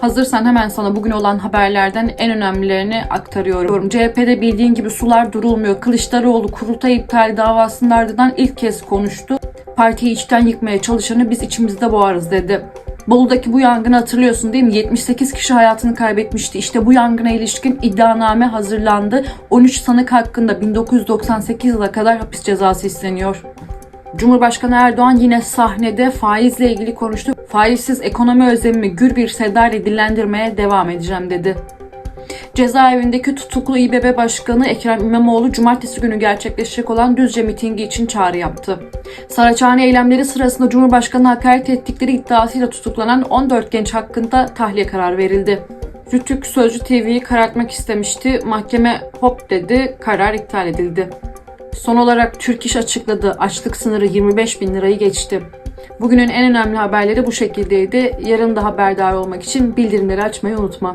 Hazırsan hemen sana bugün olan haberlerden en önemlilerini aktarıyorum. CHP'de bildiğin gibi sular durulmuyor. Kılıçdaroğlu kurultay iptali davasının ardından ilk kez konuştu. Partiyi içten yıkmaya çalışanı biz içimizde boğarız dedi. Bolu'daki bu yangını hatırlıyorsun değil mi? 78 kişi hayatını kaybetmişti. İşte bu yangına ilişkin iddianame hazırlandı. 13 sanık hakkında 1998 yıla kadar hapis cezası isteniyor. Cumhurbaşkanı Erdoğan yine sahnede faizle ilgili konuştu. Faizsiz ekonomi özlemimi gür bir sedayla dillendirmeye devam edeceğim dedi. Cezaevindeki tutuklu İBB Başkanı Ekrem İmamoğlu cumartesi günü gerçekleşecek olan Düzce mitingi için çağrı yaptı. Saraçhane eylemleri sırasında Cumhurbaşkanı hakaret ettikleri iddiasıyla tutuklanan 14 genç hakkında tahliye kararı verildi. Rütük Sözcü TV'yi karartmak istemişti. Mahkeme hop dedi, karar iptal edildi. Son olarak Türk İş açıkladı. Açlık sınırı 25 bin lirayı geçti. Bugünün en önemli haberleri bu şekildeydi. Yarın da haberdar olmak için bildirimleri açmayı unutma.